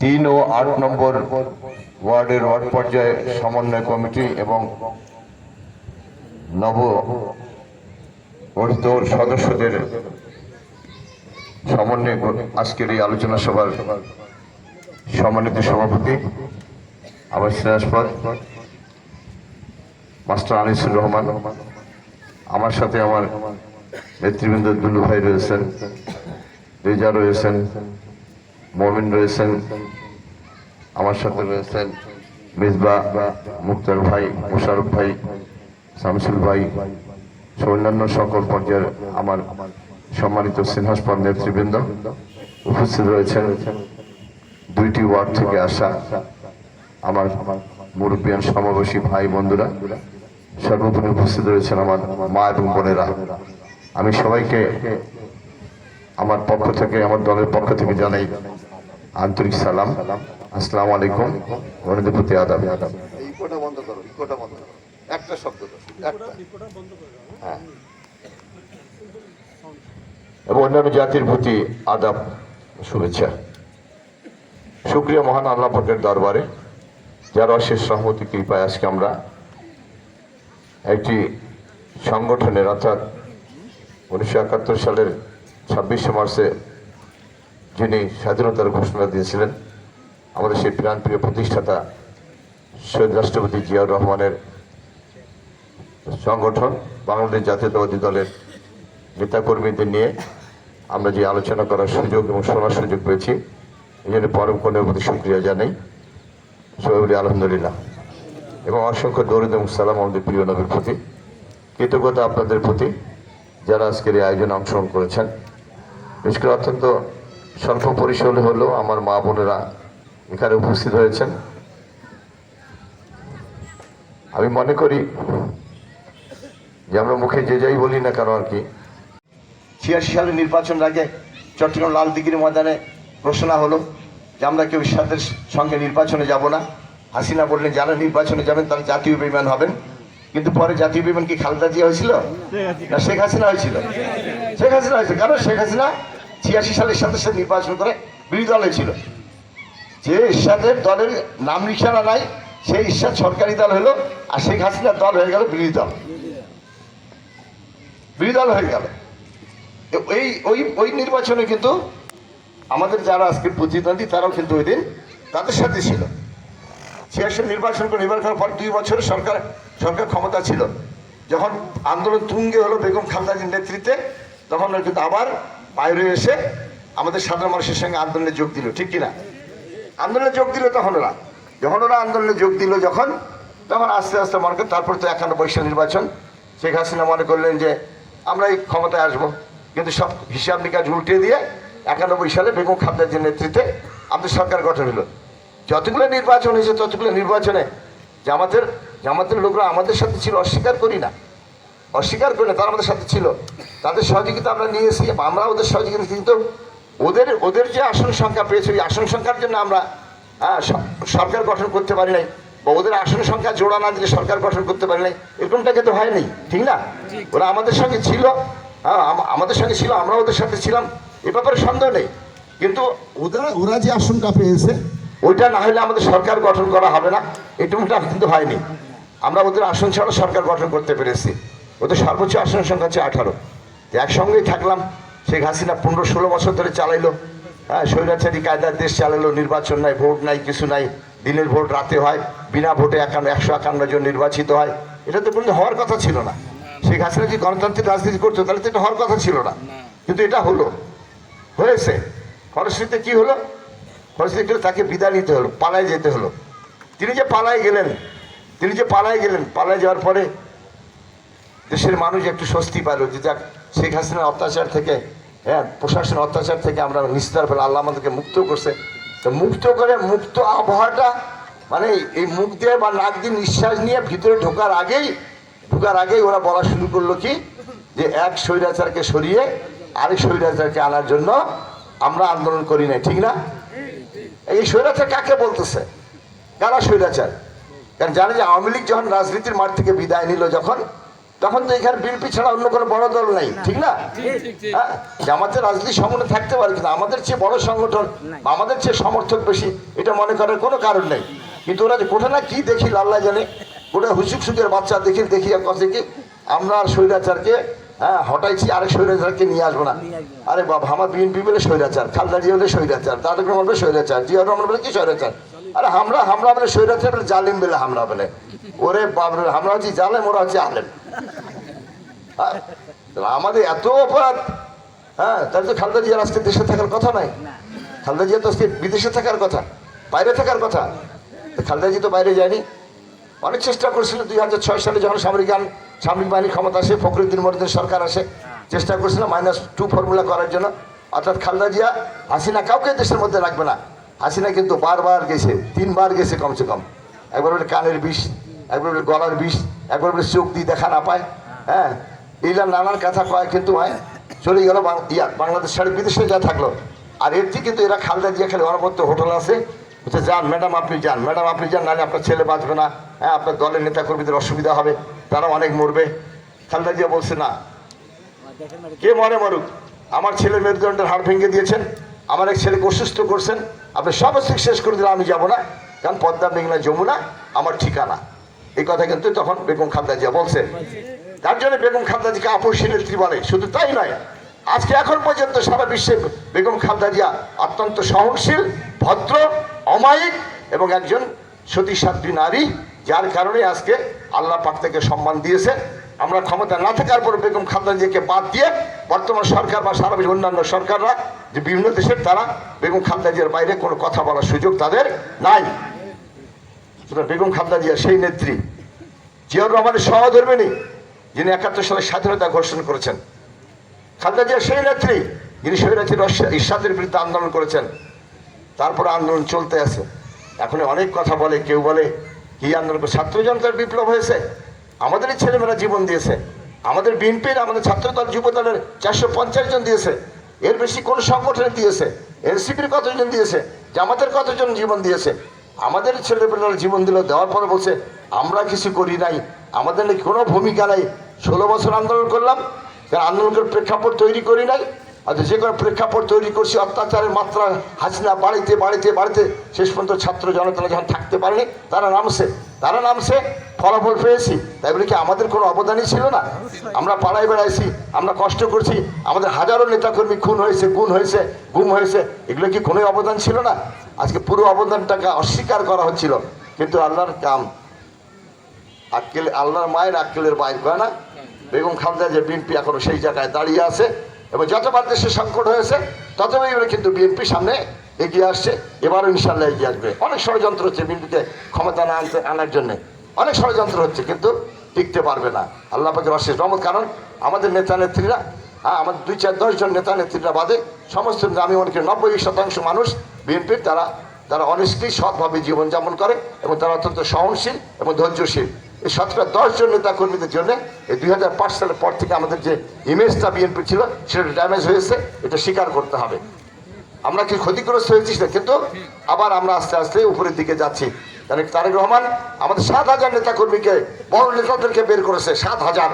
তিন ও আট নম্বর ওয়ার্ডের ওয়ার্ড পর্যায়ে সমন্বয় কমিটি এবং নব গঠিত সদস্যদের সমন্বয়ে আজকের এই আলোচনা সভার সম্মানিত সভাপতি আবার সিরাজপদ মাস্টার আনিসুর রহমান, আমার সাথে আমার নেতৃবৃন্দ দুলু ভাই রয়েছেন রেজা রয়েছেন মমিন রয়েছেন, আমার সাথে রয়েছেন মিসবা মুক্তার ভাই, মোশারফ ভাই, শামসুল ভাই, অন্যান্য সকল পর্যায়ের আমার সম্মানিত সিংহাসপদ নেতৃবৃন্দ উপস্থিত রয়েছেন। দুইটি ওয়ার্ড থেকে আসা আমার মুরব্বিয়ান সমাবেশী ভাই বন্ধুরা সর্বোপরি উপস্থিত রয়েছেন আমার মা এবং বোনেরা। আমি সবাইকে আমার পক্ষ থেকে, আমার দলের পক্ষ থেকে জানাই আন্তরিক সালাম। আসসালামু আলাইকুম। গণিতের প্রতি আদাব। ইকোটা বন্ধ করো ইকোটা বন্ধ করো। একটা শব্দ একটা। হ্যাঁ। এবং অন্যান্য জাতির প্রতি আদাব শুভেচ্ছা। সুক্রিয়া মহান আল্লাহ পাকের দরবারে যার অশেষ রহমতি কৃপায় আজকে আমরা একটি সংগঠনের অর্থাৎ উনিশশো একাত্তর সালের ছাব্বিশে মার্চে যিনি স্বাধীনতার ঘোষণা দিয়েছিলেন, আমাদের সেই প্রাণপ্রিয় প্রতিষ্ঠাতা শহীদ রাষ্ট্রপতি জিয়াউর রহমানের সংগঠন, বাংলাদেশ জাতীয়তাবাদী দলের নেতাকর্মীদের নিয়ে আমরা যে আলোচনা করার সুযোগ এবং শোনার সুযোগ পেয়েছি, এই জন্য পরম কনের প্রতি সুক্রিয়া জানাই। সবাই আলহামদুলিল্লাহ। এবং অসংখ্য দৌড় এবং সালাম আমাদের প্রিয় নবীর প্রতি। কৃতজ্ঞতা আপনাদের প্রতি, যারা আজকের এই আয়োজনে অংশগ্রহণ করেছেন। বিশেষ করে অত্যন্ত স্বল্প পরিসরে হলেও আমার মা বোনেরা এখানে উপস্থিত হয়েছেন। আমি মনে করি যে আমরা মুখে যে যাই বলি না কেন আর কি, ছিয়াশি সালে নির্বাচনের আগে চট্টগ্রাম লাল দিঘির ময়দানে ঘোষণা হলো যে আমরা কেউ সাথে সঙ্গে নির্বাচনে যাব না। হাসিনা বললেন, যারা নির্বাচনে যাবেন তারা জাতীয় বিমান হবেন। কিন্তু পরে জাতীয় বিমান কি খালেদা জিয়া হয়েছিল? না শেখ হাসিনা হয়েছিল? শেখ হাসিনা হয়েছিল। কারণ শেখ হাসিনা? ছিয়াশি সালের সাথে সাথে নির্বাচন করে বিরোধী দল হয়েছিল। যে ইরশাদের দলের নাম নিশানা নাই, সেই ইরশাদ সরকারি দল হলো আর শেখ হাসিনার দল হয়ে গেল বিরোধী দল। বিরোধী দল হয়ে গেল। এই, ওই ওই নির্বাচনে কিন্তু আমাদের যারা আজকে প্রতিদ্বন্দ্বী, তারাও কিন্তু ওই দিন তাদের সাথে ছিল। ছিয়াশি নির্বাচন করে নির্বাচন করার পর দুই বছর সরকার সরকার ক্ষমতা ছিল। যখন আন্দোলন তুঙ্গে হলো বেগম খালদাজির নেতৃত্বে, তখন কিন্তু আবার বাইরে এসে আমাদের সাধারণ মানুষের সঙ্গে আন্দোলনে যোগ দিল, ঠিক কিনা? আন্দোলনে যোগ দিল তখন ওরা। যখন ওরা আন্দোলনে যোগ দিল যখন, তখন আস্তে আস্তে মনে করেন তারপর তো একানব্বই সাল নির্বাচন। শেখ হাসিনা মনে করলেন যে, আমরা এই ক্ষমতায় আসব। কিন্তু সব হিসাব নিকাশ উল্টে দিয়ে একানব্বই সালে বেগম খালদাজির নেতৃত্বে আমাদের সরকার গঠন হলো। যতগুলো নির্বাচন হয়েছে ততগুলো নির্বাচনে জামাতের জামাতের লোকরা আমাদের সাথে ছিল, অস্বীকার করি না। অস্বীকার করি না তারা আমাদের সাথে ছিল। তাদের সহযোগিতা আমরা নিয়েছি আমরা ওদের সহযোগিতা কিন্তু ওদের ওদের যে আসন সংখ্যা পেয়েছে ওই আসন সংখ্যার জন্য আমরা হ্যাঁ, সরকার গঠন করতে পারি নাই বা ওদের আসন সংখ্যা জোড়া না দিলে সরকার গঠন করতে পারি নাই এরকমটা কিন্তু হয়নি ঠিক না? ওরা আমাদের সঙ্গে ছিল হ্যাঁ আমাদের সঙ্গে ছিল আমরা ওদের সাথে ছিলাম এ ব্যাপারে সন্দেহ নেই। কিন্তু ওরা ওরা যে আশঙ্কা পেয়েছে ওইটা না হলে আমাদের সরকার গঠন করা হবে না এটুকুটা কিন্তু হয়নি। আমরা ওদের আসন ছাড়া সরকার গঠন করতে পেরেছি। ওদের সর্বোচ্চ আসন সংখ্যা হচ্ছে আঠারো। একসঙ্গেই থাকলাম। শেখ হাসিনা পনেরো ষোলো বছর ধরে চালাইলো। হ্যাঁ স্বৈরাচারী কায়দার দেশ চালালো নির্বাচন নাই, ভোট নাই, কিছু নাই। দিনের ভোট রাতে হয়, বিনা ভোটে একান্ন, একশো একান্ন জন নির্বাচিত হয়। এটা তো কোনো হওয়ার কথা ছিল না। শেখ হাসিনা যদি গণতান্ত্রিক রাজনীতি করতো, তাহলে তো এটা হওয়ার কথা ছিল না। কিন্তু এটা হলো। হয়েছে। ফলশ্রুতিতে কি হলো? ফলশ্রুতিতে তাকে বিদায় নিতে হলো, পালায় যেতে হলো। তিনি যে পালায় গেলেন, তিনি যে পালায় গেলেন, পালায় যাওয়ার পরে দেশের মানুষ একটু স্বস্তি পাইল, যে যাক, শেখ হাসিনার অত্যাচার থেকে হ্যাঁ প্রশাসনের অত্যাচার থেকে আমরা নিস্তার পেলাম, আল্লাহ আমাদেরকে মুক্ত করছে। তো মুক্ত করে, মুক্ত আবহাওয়াটা মানে এই মুখ দিয়ে বা নাক দিয়ে নিঃশ্বাস নিয়ে ভিতরে ঢোকার আগেই ঢোকার আগেই ওরা বলা শুরু করল কি? যে এক স্বৈরাচারকে সরিয়ে আরেক স্বৈরাচারকে আনার জন্য আমরা আন্দোলন করি নাই, ঠিক না? এই স্বৈরাচার কাকে বলতেছে? কারা স্বৈরাচার? কারণ জানে যে আওয়ামী লীগ যখন রাজনীতির মাঠ থেকে বিদায় নিল যখন তখন তো এখানে বিএনপি ছাড়া অন্য কোনো বড় দল নেই ঠিক না? হ্যাঁ, জামাতের রাজনীতি সংগঠন থাকতে পারে কিন্তু আমাদের চেয়ে বড় সংগঠন আমাদের চেয়ে সমর্থক বেশি এটা মনে করার কোনো কারণ নেই। কিন্তু ওরা যে কোথায় না কি দেখি লাল্লা জানে গোটা হুসুক সুখের বাচ্চা দেখি দেখি কথা কি আমরা আর স্বৈরাচারকে হ্যাঁ হটাইছি আরেক স্বৈরাচারকে নিয়ে আসব না। আরে বাবা আমার বিএনপি বলে স্বৈরাচার খালদা জিয়া বলে স্বৈরাচার তাদের বলে স্বৈরাচার জিয়া রহমান বলে কি স্বৈরাচার? আরে আমরা আমরা বলে স্বৈরাচার বলে জালিম বলে আমরা বলে। ওরে বাবরে আমরা হচ্ছি জালেম ওরা হচ্ছে আলেম। হ্যাঁ? আমাদের এত অপরাধ হ্যাঁ তাহলে তো খালদা জিয়ার আজকে দেশে থাকার কথা নাই। খালদা জিয়া তো আজকে বিদেশে থাকার কথা বাইরে থাকার কথা। খালদা জি তো বাইরে যায়নি। অনেক চেষ্টা করেছিল দুই হাজার ছয় সালে যখন সামরিক আইন সামরিক বাহিনী ক্ষমতা আসে ফখরুদ্দিন মরিদের সরকার আসে চেষ্টা করেছিল মাইনাস টু ফর্মুলা করার জন্য। অর্থাৎ খালদা জিয়া হাসিনা কাউকে দেশের মধ্যে রাখবে না। হাসিনা কিন্তু বারবার গেছে তিনবার গেছে কমসে কম। একবার কানের বিষ একবার বলে গলার বিষ, একবার বলে চোখ দিয়ে দেখা না পায় হ্যাঁ? এইগুলা নানান কথা কয় কিন্তু, হয়? চলে গেল ইয়া, বাংলাদেশ ছাড়ে বিদেশে যা থাকল। আর এর থেকে কিন্তু এরা খালদা জিয়া খালি অনবদ্য হোটেল আছে। বলছে, যান, ম্যাডাম, আপনি যান, ম্যাডাম, আপনি যান, নাহলে আপনার ছেলে বাঁচবে না হ্যাঁ? আপনার দলের নেতা কর্মীদের অসুবিধা হবে তারা অনেক মরবে। খালদা জিয়া বলছে, না। কে মরে মরুক? আমার ছেলে মেরুদণ্ডের হাড় ভেঙে দিয়েছেন, আমার এক ছেলেকে অসুস্থ করছেন, আপনি সব শেষ করে দিলে আমি যাব না। কারণ পদ্মা মেঘনা যমুনা, আমার ঠিকানা। এই কথা কিন্তু তখন বেগম খালদা জিয়া বলছেন। তার জন্য বেগম খালদাজিকে আপসী নেত্রী বলে শুধু তাই নয়, আজকে এখন পর্যন্ত সারা বিশ্বে বেগম খালদা জিয়া অত্যন্ত সহনশীল, ভদ্র, অমায়িক এবং একজন সতী নারী, যার কারণে আজকে আল্লাহ পাক থেকে সম্মান দিয়েছে। আমরা ক্ষমতা না থাকার পর বেগম খালদা জিয়াকে বাদ দিয়ে বর্তমান সরকার বা সারা বিশ্বের অন্যান্য সরকাররা, যে বিভিন্ন দেশের তারা বেগম খালদা জিয়ার বাইরে কোনো কথা বলার সুযোগ তাদের নাই। সুতরাং বেগম খালদা জিয়া, সেই নেত্রী। জিয়াউর রহমানের সহধর্মিনী যিনি একাত্তর সালে স্বাধীনতা ঘোষণা করেছেন। খালদা জিয়া সেই নেত্রী, যিনি স্বৈরাচির ইস্বাদের বিরুদ্ধে আন্দোলন করেছেন। তারপরে আন্দোলন চলতে আছে। এখন অনেক কথা বলে, কেউ বলে, কি আন্দোলন? ছাত্র জনতার বিপ্লব হয়েছে। আমাদেরই ছেলেমেয়েরা জীবন দিয়েছে। আমাদের বিএনপির, আমাদের ছাত্রদল যুব দলের চারশো পঞ্চাশ জন দিয়েছে। এর বেশি কোন সংগঠনে দিয়েছে। এনসিপির কতজন দিয়েছে? জামাতের কতজন জীবন দিয়েছে? আমাদের ছেলেমেয়েরা জীবন দিল, দেওয়ার পর বলছে, আমরা কিছু করি নাই। আমাদের কোনো ভূমিকা নাই। ষোলো বছর আন্দোলন করলাম আন্দোলনের প্রেক্ষাপট তৈরি করি নাই। আর যে কোনো প্রেক্ষাপট তৈরি করছি, অত্যাচারের মাত্রা হাসিনা বাড়িতে বাড়িতে বাড়িতে। শেষ পর্যন্ত ছাত্র জনতা যখন থাকতে পারেনি, তারা নামছে তারা নামছে, ফলাফল পেয়েছি। তাই বলে কি আমাদের কোনো অবদানই ছিল না? আমরা পাড়ায় বেড়াইছি, আমরা কষ্ট করছি, আমাদের হাজারো নেতাকর্মী খুন হয়েছে গুণ হয়েছে, গুম হয়েছে, এগুলো কি কোনো অবদান ছিল না? আজকে পুরো অবদানটাকে অস্বীকার করা হচ্ছিল, কিন্তু আল্লাহর কাম, আক্কেল, আল্লাহর মায়ের আক্কেলের বাইর করে না? বেগম খালদা যে বিএনপি এখনও সেই জায়গায় দাঁড়িয়ে আছে, এবং যতবার দেশে সংকট হয়েছে ততবার এবারে কিন্তু বিএনপি সামনে এগিয়ে আসছে এবারও ইনশাল্লাহ এগিয়ে আসবে। অনেক ষড়যন্ত্র হচ্ছে বিএনপিকে ক্ষমতা না আনতে আনার জন্যে। অনেক ষড়যন্ত্র হচ্ছে, কিন্তু টিকতে পারবে না। আল্লাহ পাকের অশেষ রহমত, কারণ আমাদের নেতা নেত্রীরা হ্যাঁ আমাদের দুই চার দশজন নেতা নেত্রীরা বাদে সমস্ত আমি মনে করি নব্বই শতাংশ মানুষ বিএনপির, তারা তারা অনেস্টলি সৎভাবে জীবনযাপন করে এবং তারা অত্যন্ত সহনশীল এবং ধৈর্যশীল। এই সতেরো দশজন নেতা কর্মীদের জন্য এই দুই হাজার পাঁচ সালের পর থেকে আমাদের যে ইমেজটা বিএনপি ছিল, সেটা ড্যামেজ হয়েছে, এটা স্বীকার করতে হবে। আমরা কি ক্ষতিগ্রস্ত হয়েছিস না কিন্তু আবার আমরা আস্তে আস্তে উপরের দিকে যাচ্ছি। তাহলে তারেক রহমান আমাদের সাত হাজার নেতা কর্মীকে বড় নেতাদেরকে বের করেছে, সাত হাজার।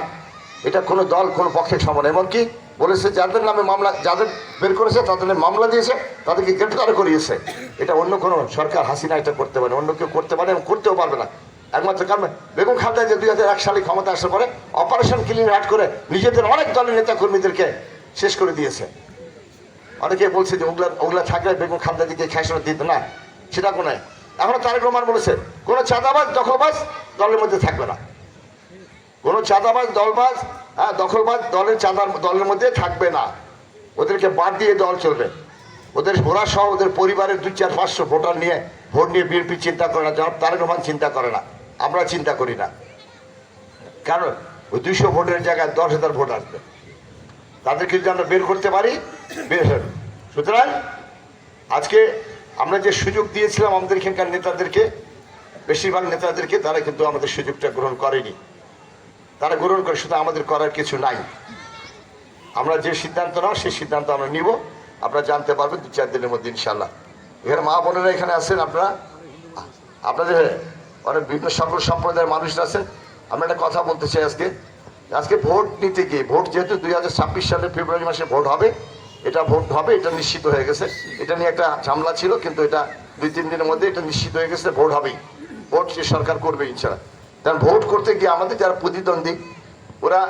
এটা কোনো দল, কোনো পক্ষের সমান, এমনকি বলেছে যাদের নামে মামলা, যাদের বের করেছে তাদের মামলা দিয়েছে, তাদেরকে গ্রেপ্তার করিয়েছে। এটা অন্য কোনো সরকার হাসিনা এটা করতে পারে অন্য কেউ করতে পারে এবং করতেও পারবে না। একমাত্র কারণ বেগম খালদা যে দুই হাজার এক সালে ক্ষমতা আসার পরে অপারেশন ক্লিন অ্যাড করে নিজেদের অনেক দলের নেতা কর্মীদেরকে শেষ করে দিয়েছে। অনেকে বলছে যে ওগুলা ওগুলা থাকলে বেগম খালদা দিকে খেসানো দিত না। সেটা কোনো? এখনও তারেক রহমান বলেছে, কোনো চাঁদাবাজ, দখলবাজ দলের মধ্যে থাকবে না। কোনো চাঁদাবাজ, দলবাজ হ্যাঁ দখলবাজ দলের চাঁদার দলের মধ্যে থাকবে না। ওদেরকে বাদ দিয়ে দল চলবে। ওদের ওরা সহ ওদের পরিবারের দুই চার পাঁচশো ভোটার নিয়ে, ভোট নিয়ে বিএনপি চিন্তা করে না, জনাব তারেক রহমান চিন্তা করে না। আমরা চিন্তা করি না। কারণ ওই দুইশো ভোটের জায়গায় দশ হাজার ভোট আসবে। তাদেরকে যদি আমরা বের করতে পারি সুতরাং আজকে আমরা যে সুযোগ দিয়েছিলাম আমাদের এখানকার নেতাদেরকে, বেশিরভাগ নেতাদেরকে, তারা কিন্তু আমাদের সুযোগটা গ্রহণ করেনি। তারা গ্রহণ করে, শুধু আমাদের করার কিছু নাই। আমরা যে সিদ্ধান্ত নাও, সেই সিদ্ধান্ত আমরা নিব। আপনারা জানতে পারবেন, দু চার দিনের মধ্যে ইনশাল্লাহ এখানে মা বোনেরা এখানে আছেন, আপনারা? আপনাদের অনেক বিভিন্ন সকল সম্প্রদায়ের মানুষরা আছেন। আমরা একটা কথা বলতে চাই আজকে। আজকে ভোট নিতে গিয়ে, ভোট যেহেতু দুই সালের ফেব্রুয়ারি মাসে ভোট হবে এটা ভোট হবে, এটা নিশ্চিত হয়ে গেছে। এটা নিয়ে একটা ঝামেলা ছিল, কিন্তু এটা দুই, তিন দিনের মধ্যে এটা নিশ্চিত হয়ে গেছে, ভোট হবেই। ভোট সরকার করবে ইনশাল্লাহ কারণ ভোট করতে গিয়ে আমাদের যারা প্রতিদ্বন্দ্বী, ওরা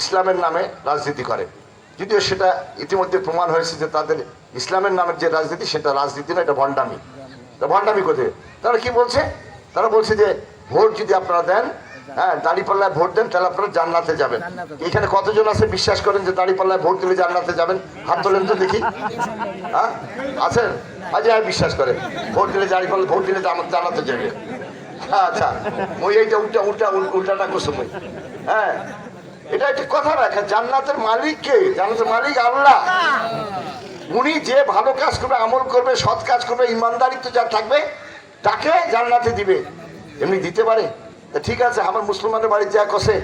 ইসলামের নামে রাজনীতি করে। যদিও সেটা ইতিমধ্যে প্রমাণ হয়েছে যে তাদের ইসলামের নামের যে রাজনীতি, সেটা রাজনীতি না এটা ভণ্ডামি। ভণ্ডামি কোথায়? তারা কি বলছে? তারা বলছে যে ভোট যদি আপনারা দেন হ্যাঁ দাঁড়িপাল্লায় ভোট দেন তাহলে আপনারা জান্নাতে যাবেন। এখানে কতজন আছে বিশ্বাস করেন যে দাঁড়িপাল্লায় ভোট দিলে জান্নাতে যাবেন? হাত তোলেন তো দেখি। হ্যাঁ আছেন? আজ হ্যাঁ বিশ্বাস করে ভোট দিলে দাঁড়িপাল্লা ভোট দিলে জান- জান্নাতে যাবে। আচ্ছা। ওই এইটা উল্টা উল্টা উল্টাটা করছ মই। হ্যাঁ এটা একটা কথা রাখা জান্নাতের মালিক কে? জান্নাতের মালিক আল্লাহ। উনি যে ভালো কাজ করবে আমল করবে সৎ কাজ করবে ইমানদারিত্ব যা থাকবে তাকে জান্নাতে দিবে। এমনি দিতে পারে? ঠিক আছে, আমার মুসলমানের বাড়ি যা কষে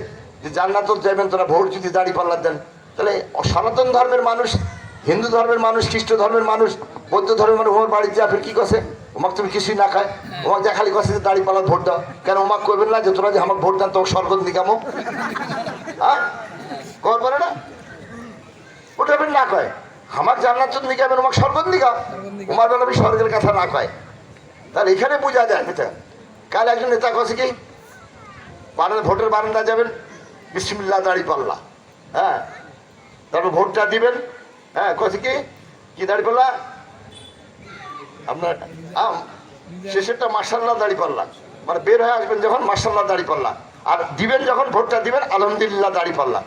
যে জান্নাত যাবেন তোরা ভোট যদি দাড়ি পাল্লা দেন। তাহলে সনাতন ধর্মের মানুষ, হিন্দু ধর্মের মানুষ, খ্রিস্ট ধর্মের মানুষ, বৌদ্ধ ধর্মের মানুষ ওমার বাড়িতে যা ফের কী কষে ওমাক তুমি কিছুই না খায়। ওমাক যা খালি কষে যে দাড়ি পাল্লা ভোট দাও। কেন ওমাক করবেন না যে তোরা যে আমাকে ভোট দেন তো স্বর্গ দিকামো হ্যাঁ? কর বলে না? ওটাবেন না কয়। আমার জান্নাত যদি নিকাবেন আমাকে স্বর্গন দিকা উমার বেলা স্বর্গের কথা না কয়। তাহলে এখানে বোঝা যায় এটা কাল একজন নেতা কষে কি? বারান্দা ভোটের বারান্দা যাবেন। বিসমিল্লা দাড়ি পাল্লা। হ্যাঁ? তারপর ভোটটা দিবেন। হ্যাঁ কছে কি? কি দাড়ি পাল্লা? আপনার, আম, শেষেরটা মার্শাল্লাহ দাড়ি পাল্লা। মানে বের হয়ে আসবেন যখন মার্শাল্লাহ দাড়ি পাল্লা। আর দিবেন যখন, ভোটটা দিবেন, আলহামদুলিল্লাহ দাড়ি পাল্লা।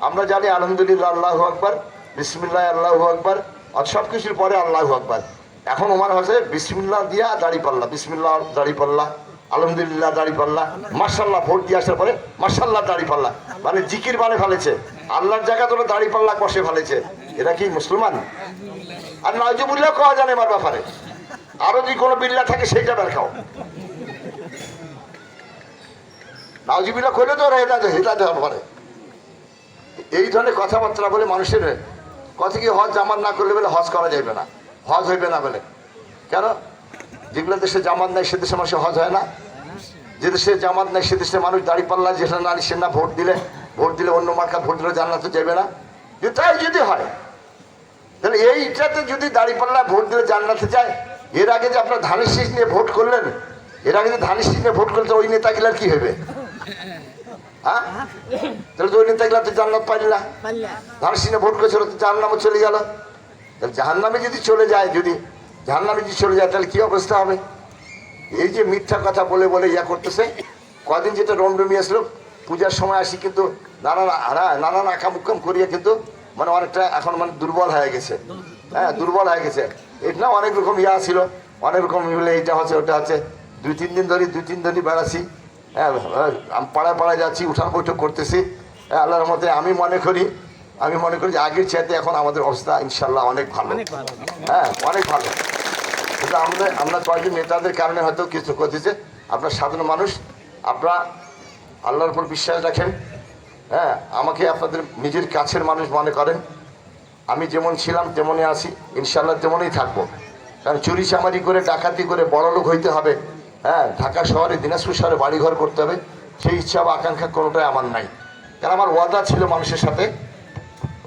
আমরা জানি আলহামদুলিল্লাহ আল্লাহ আকবর, বিসমিল্লাহ আল্লাহ আকবর, আর সব কিছুর পরে আল্লাহ আকবর। এখন ওমার হচ্ছে বিসমিল্লাহ দিয়া দাড়ি পাল্লা, বিসমিল্লাহ দাড়ি পাল্লা। আলহামদুলিল্লাহ, দাড়ি পাল্লা। মার্শাল্লাহ ভোট দিয়ে আসার পরে মার্শাল্লাহ দাড়ি পাল্লা। মানে জিকির বানে ফেলেছে। আল্লাহর জায়গা তোরা দাড়ি পাল্লা কষে ফেলেছে। এরা কি মুসলমান? আর নজবুল্লাহ কওয়া জানে আমার ব্যাপারে। আরও যদি কোনো বিল্লা থাকে, সেইটা বের খাও। নাউজিবিল্লা করলে তো, ওরা হেদাতে হেদাতে পারে এই ধরনের কথাবার্তা বলে মানুষের কথা কি হজ জামাত না করলে বলে হজ করা যাবে না। হজ হইবে না বলে। কেন? যেগুলো দেশে জামাত নেই সে দেশে মানুষের হজ হয় না। যে দেশে জামাত নেই সে দেশে মানুষ দাড়ি পাল্লা যেটা নারী সে না ভোট দিলে ভোট দিলে অন্য মার্কা ভোট দিলে জান্নাতে যাবে না। যে তাই যদি হয় তাহলে এইটাতে যদি দাঁড়িপাল্লা ভোট দিলে জান্নাতে যায়। এর আগে যে আপনার ধানের শীষ নিয়ে ভোট করলেন এর আগে যে ধানের শীষ নিয়ে ভোট করলেন ওই নেতাগুলার কি হবে? হ্যাঁ? তাহলে তো ওই নেতাগুলা তো জান্নাত পাইল না। ধানের শীষ নিয়ে ভোট করেছিল তো চলে গেল। তাহলে জাহান নামে যদি চলে যায় যদি জাহান নামে যদি চলে যায় তাহলে কি অবস্থা হবে? এই যে মিথ্যা কথা বলে বলে ইয়া করতেছে কদিন যেটা রমরমি আসলো পূজার সময় আসি কিন্তু নানান হ্যাঁ নানান আকাম উকাম করিয়া কিন্তু মানে অনেকটা এখন মানে দুর্বল হয়ে গেছে। হ্যাঁ দুর্বল হয়ে গেছে। এটা না অনেক রকম ইয়া ছিল অনেক রকম বলে এইটা হচ্ছে ওটা হচ্ছে। দুই তিন দিন ধরে দুই তিন দিনই বেড়াচ্ছি। হ্যাঁ পাড়ায় পাড়ায় যাচ্ছি উঠান বৈঠক করতেছি। হ্যাঁ, আল্লাহর মতে আমি মনে করি আমি মনে করি যে আগের চাইতে এখন আমাদের অবস্থা ইনশাল্লাহ অনেক ভালো। হ্যাঁ অনেক ভালো। আমরা আমরা কয়েকজন নেতাদের কারণে হয়তো কিছু করতেছে আপনার সাধারণ মানুষ, আপনারা আল্লাহর উপর বিশ্বাস রাখেন। হ্যাঁ আমাকে আপনাদের নিজের কাছের মানুষ মনে করেন। আমি যেমন ছিলাম, তেমনই আছি। ইনশাল্লাহ তেমনই থাকব। কারণ চুরি চামারি করে, ডাকাতি করে বড় লোক হইতে হবে। হ্যাঁ ঢাকা শহরে, দিনাজপুর শহরে বাড়িঘর করতে হবে। সেই ইচ্ছা বা আকাঙ্ক্ষা কোনোটাই আমার নাই। কারণ আমার ওয়াদা ছিল মানুষের সাথে।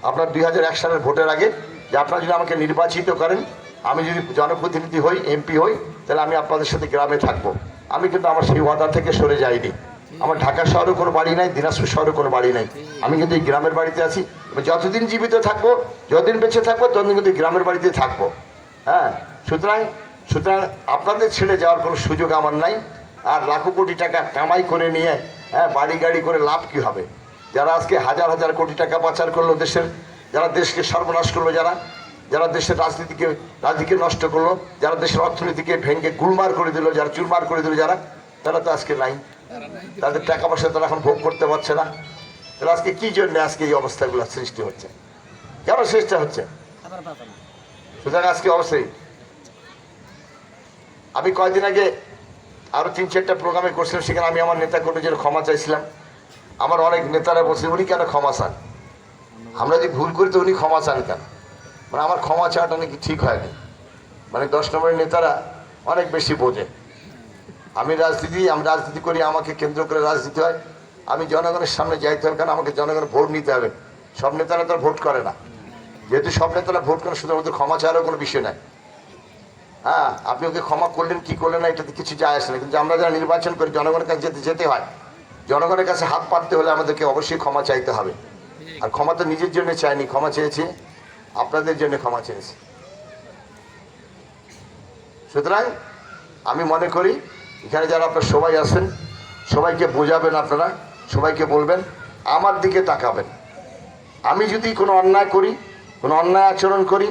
আপনার দুই হাজার এক সালের ভোটের আগে যে আপনারা যদি আমাকে নির্বাচিত করেন আমি যদি জনপ্রতিনিধি হই এমপি হই, তাহলে আমি আপনাদের সাথে গ্রামে থাকব। আমি কিন্তু আমার সেই ওয়াদা থেকে সরে যাইনি। আমার ঢাকা শহরে কোনো বাড়ি নাই, দিনাজপুর শহরে কোনো বাড়ি নাই। আমি কিন্তু এই গ্রামের বাড়িতে আছি। যতদিন জীবিত থাকব, যতদিন বেঁচে থাকব, ততদিন কিন্তু গ্রামের বাড়িতে থাকব। হ্যাঁ? সুতরাং সুতরাং আপনাদের ছেড়ে যাওয়ার কোনো সুযোগ আমার নাই। আর লাখো কোটি টাকা কামাই করে নিয়ে হ্যাঁ বাড়ি গাড়ি করে লাভ কি হবে? যারা আজকে হাজার হাজার কোটি টাকা পাচার করল দেশের, যারা দেশকে সর্বনাশ করল যারা যারা দেশের রাজনীতিকে রাজনীতিকে নষ্ট করল, যারা দেশের অর্থনীতিকে ভেঙে গুলমার করে দিল, যারা চুরমার করে দিল, যারা, তারা তো আজকে নাই। তাদের টাকা পয়সা তারা এখন ভোগ করতে পারছে না। তাহলে আজকে কি জন্য আজকে এই অবস্থাগুলো সৃষ্টি হচ্ছে? কেন সৃষ্টি হচ্ছে? সুতরাং আজকে অবশ্যই আমি কয়েকদিন আগে আরও তিন চারটা প্রোগ্রামে করছিলাম, সেখানে আমি আমার নেতা কর্মীদের ক্ষমা চাইছিলাম। আমার অনেক নেতারা বলছে, উনি কেন ক্ষমা চান? আমরা যদি ভুল করি তো উনি ক্ষমা চান কেন? মানে আমার ক্ষমা চাওয়াটা নাকি ঠিক হয়নি। মানে দশ নম্বরের নেতারা অনেক বেশি বোঝে। আমি রাজনীতি আমি রাজনীতি করি, আমাকে কেন্দ্র করে রাজনীতি হয়। আমি জনগণের সামনে যাইতে হবে কারণ আমাকে জনগণের ভোট নিতে হবে। সব নেতারা তো ভোট করে না। যেহেতু সব নেতারা ভোট করে শুধু ওদের ক্ষমা চাওয়ারও কোনো বিষয় নাই। হ্যাঁ আপনি ওকে ক্ষমা করলেন, কি করলেন না, এটাতে কিছু যায় আসে না। কিন্তু আমরা যারা নির্বাচন করি, জনগণের কাছে যেতে যেতে হয়। জনগণের কাছে হাত পাততে হলে আমাদেরকে অবশ্যই ক্ষমা চাইতে হবে। আর ক্ষমা তো নিজের জন্য চাইনি, ক্ষমা চেয়েছি। আপনাদের জন্য ক্ষমা চেয়েছি। সুতরাং আমি মনে করি, এখানে যারা আপনার সবাই আছেন, সবাইকে বোঝাবেন আপনারা, সবাইকে বলবেন, আমার দিকে তাকাবেন। আমি যদি কোনো অন্যায় করি, কোনো অন্যায় আচরণ করি,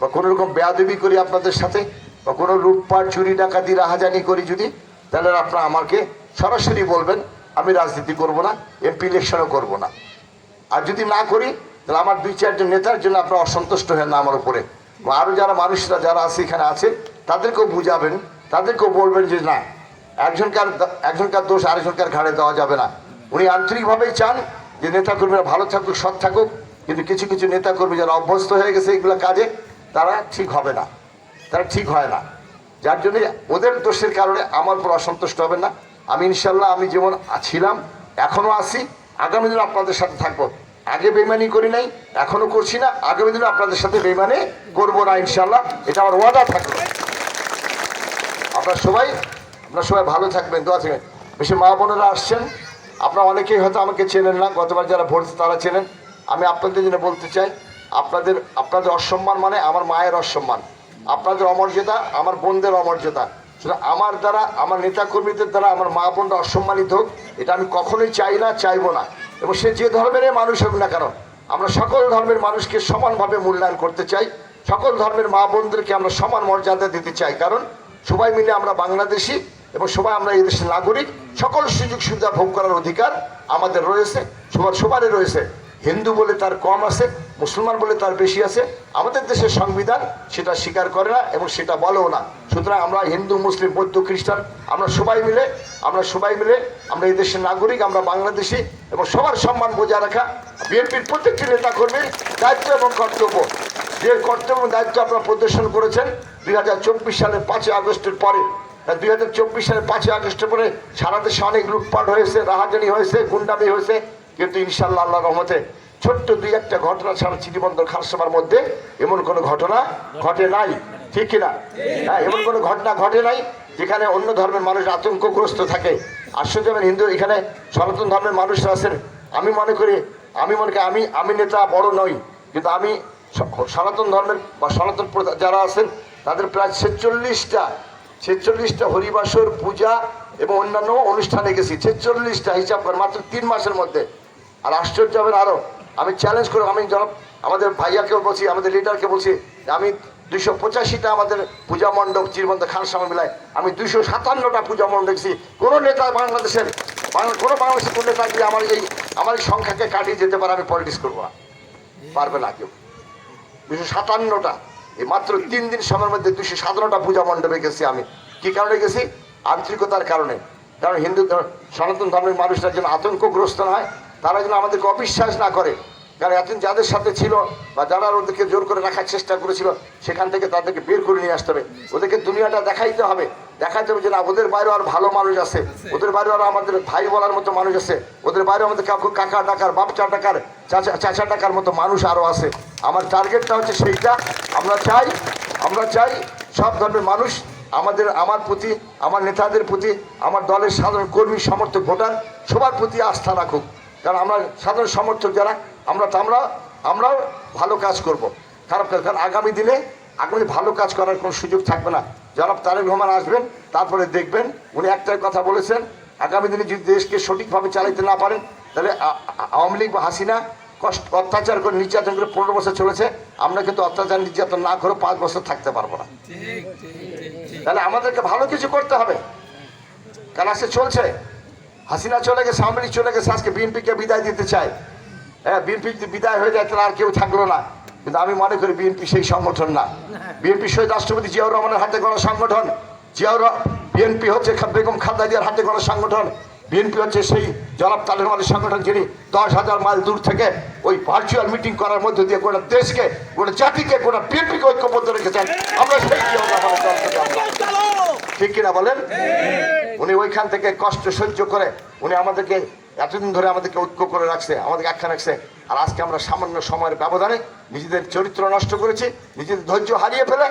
বা কোনো রকম বেয়াদবি করি আপনাদের সাথে, বা কোনো লুটপাট, চুরি, ডাকাতি, রাহাজানি করি যদি, তাহলে আপনারা আমাকে সরাসরি বলবেন, আমি রাজনীতি করব না, এমপি ইলেকশনও করব না। আর যদি না করি তাহলে আমার দুই চারজন নেতার জন্য আপনারা অসন্তুষ্ট হেন না আমার উপরে। আরও যারা মানুষরা, যারা আছে, এখানে আছে, তাদেরকেও বুঝাবেন, তাদেরকেও বলবেন যে না, একজনকার একজনকার দোষ, আরেকজনকার ঘাড়ে দেওয়া যাবে না। উনি আন্তরিকভাবেই চান যে নেতাকর্মীরা ভালো থাকুক, সৎ থাকুক, কিন্তু কিছু কিছু নেতাকর্মী যারা অভ্যস্ত হয়ে গেছে এগুলো কাজে, তারা ঠিক হবে না। তারা ঠিক হয় না। যার জন্য ওদের দোষের কারণে আমার উপর অসন্তুষ্ট হবেন না। আমি ইনশাল্লাহ, আমি যেমন ছিলাম, এখনও আছি, আগামী দিনে আপনাদের সাথে থাকব। আগে বেমানি করি নাই, এখনও করছি না। আগামী দিনে আপনাদের সাথে বেমানি করব না ইনশাল্লাহ এটা আমার ওয়াদা থাকবে। আপনারা সবাই আপনারা সবাই ভালো থাকবেন, দোয়া থাকবেন। বেশি মা বোনেরা আসছেন, আপনারা অনেকেই হয়তো আমাকে চেনেন না, গতবার যারা ভোট তারা চেনেন। আমি আপনাদের জন্য বলতে চাই, আপনাদের আপনাদের অসম্মান মানে আমার মায়ের অসম্মান। আপনাদের অমর্যাদা আমার বোনদের অমর্যাদা। সুতরাং আমার দ্বারা, আমার নেতাকর্মীদের দ্বারা আমার মা বোনরা অসম্মানিত হোক, এটা আমি কখনোই চাই না, চাইব না। এবং সে যে ধর্মেরই মানুষ হোক না কেন, আমরা সকল ধর্মের মানুষকে সমানভাবে মূল্যায়ন করতে চাই। সকল ধর্মের মা বোনদেরকে আমরা সমান মর্যাদা দিতে চাই। কারণ সবাই মিলে আমরা বাংলাদেশি এবং সবাই আমরা এই দেশের নাগরিক। সকল সুযোগ সুবিধা ভোগ করার অধিকার আমাদের রয়েছে, সবার সবারই রয়েছে। হিন্দু বলে তার কম আছে মুসলমান বলে তার বেশি আছে, আমাদের দেশের সংবিধান সেটা স্বীকার করে না এবং সেটা বলেও না। সুতরাং আমরা হিন্দু, মুসলিম, বৌদ্ধ, খ্রিস্টান, আমরা সবাই মিলে, আমরা সবাই মিলে, আমরা এই দেশের নাগরিক, আমরা বাংলাদেশি এবং সবার সম্মান বজায় রাখা বিএনপির প্রত্যেকটি নেতা কর্মীর দায়িত্ব এবং কর্তব্য। যে কর্তব্য এবং দায়িত্ব আপনারা প্রদর্শন করেছেন দুই হাজার চব্বিশ সালের পাঁচই আগস্টের পরে। দুই হাজার চব্বিশ সালের পাঁচই আগস্টের পরে সারা দেশে অনেক লুটপাট হয়েছে, রাহাজানি হয়েছে, গুন্ডামি হয়েছে, কিন্তু ইনশাল্লাহ আল্লাহ রহমতে ছোট্ট দুই একটা ঘটনা ছাড়া চিঠিবন্দর খারসভার মধ্যে এমন কোনো ঘটনা ঘটে নাই। ঠিক কিনা? হ্যাঁ এমন কোনো ঘটনা ঘটে নাই যেখানে অন্য ধর্মের মানুষ আতঙ্কগ্রস্ত থাকে। আশ্চর্য হিন্দু, এখানে সনাতন ধর্মের মানুষরা আছেন। আমি মনে করি, আমি মনে করি, আমি আমি নেতা বড় নই, কিন্তু আমি সনাতন ধর্মের বা সনাতন যারা আছেন, তাদের প্রায় ছেচল্লিশটা ছেচল্লিশটা হরিবাসর পূজা এবং অন্যান্য অনুষ্ঠানে গেছি। ছেচল্লিশটা হিসাব করে মাত্র তিন মাসের মধ্যে। আর আশ্চর্য হবেন আরও আমি চ্যালেঞ্জ করে আমি জনাব, আমাদের ভাইয়াকেও বলছি, আমাদের লিডারকে বলছি, আমি দুইশো পঁচাশিটা আমাদের পূজা মণ্ডপ চিরবন্ত খান সামনে মিলায়, আমি দুইশো সাতান্নটা পূজা মণ্ডপ দেখছি। কোনো নেতা বাংলাদেশের, বাংলা, কোনো বাংলাদেশের কোনো নেতা দিয়ে আমার এই আমার এই সংখ্যাকে কাটিয়ে যেতে পারে, আমি পলিটিক্স করব। না পারবে না কেউ। দুশো সাতান্নটা, এই মাত্র তিন দিন সময়ের মধ্যে দুশো সাতান্নটা পূজা মণ্ডপে গেছি আমি। কি কারণে গেছি? আন্তরিকতার কারণে। কারণ হিন্দু, সনাতন ধর্মের মানুষরা যেন আতঙ্কগ্রস্ত না হয় তারা যেন আমাদেরকে অবিশ্বাস না করে। কারণ এতদিন যাদের সাথে ছিল বা যারা ওদেরকে জোর করে রাখার চেষ্টা করেছিল, সেখান থেকে তাদেরকে বের করে নিয়ে আসতে হবে। ওদেরকে দুনিয়াটা দেখাইতে হবে। দেখাইতে হবে যে, না, ওদের বাইরেও আর ভালো মানুষ আছে। ওদের বাইরেও আর আমাদের ভাই বলার মতো মানুষ আছে। ওদের বাইরে আমাদের কাকু, কাকা ডাকার বাপচা ডাকার, চাচা চাচা ডাকার মতো মানুষ আরও আছে। আমার টার্গেটটা হচ্ছে সেইটা। আমরা চাই আমরা চাই সব ধর্মের মানুষ আমাদের, আমার প্রতি, আমার নেতাদের প্রতি, আমার দলের সাধারণ কর্মী, সমর্থক, ভোটার, সবার প্রতি আস্থা রাখুক। কারণ আমরা সাধারণ সমর্থক যারা আমরা তো আমরা আমরাও ভালো কাজ করব। খারাপ কাজ কারণ আগামী দিনে আগামী ভালো কাজ করার কোনো সুযোগ থাকবে না। যারা তারেক রহমান আসবেন তারপরে দেখবেন উনি একটাই কথা বলেছেন আগামী দিনে যদি দেশকে সঠিকভাবে চালাইতে না পারেন তাহলে আওয়ামী লীগ বা হাসিনা কষ্ট অত্যাচার করে নির্যাতন করে পনেরো বছর চলেছে আমরা কিন্তু অত্যাচার নির্যাতন না করে পাঁচ বছর থাকতে পারব না। তাহলে আমাদেরকে ভালো কিছু করতে হবে। কারণ আজকে চলছে। হাসিনা চলে গেছে লীগ চলে গেছে, আজকে বিএনপিকে বিদায় দিতে চায়। হ্যাঁ বিএনপি বিদায় হয়ে যায়, তাহলে আর কেউ থাকল না। কিন্তু আমি মনে করি বিএনপি সেই সংগঠন না। বিএনপি শহীদ রাষ্ট্রপতি জিয়াউর রহমানের হাতে গড়া সংগঠন। জিয়াউর বিএনপি হচ্ছে বেগম খালদা জিয়ার হাতে গড়া সংগঠন। বিএনপি হচ্ছে সেই জনাব তালের সংগঠন যিনি দশ হাজার মাইল দূর থেকে ওই ভার্চুয়াল মিটিং করার মধ্যে দিয়ে গোটা দেশকে গোটা জাতিকে গোটা বিএনপিকে ঐক্যবদ্ধ রেখেছেন। আমরা সেই ঠিক কিনা বলেন? উনি ওইখান থেকে কষ্ট সহ্য করে উনি আমাদেরকে এতদিন ধরে আমাদেরকে ঐক্য করে রাখছে আমাদেরকে একখানে রাখছে। আর আজকে আমরা সামান্য সময়ের ব্যবধানে নিজেদের চরিত্র নষ্ট করেছি নিজেদের ধৈর্য হারিয়ে ফেলে।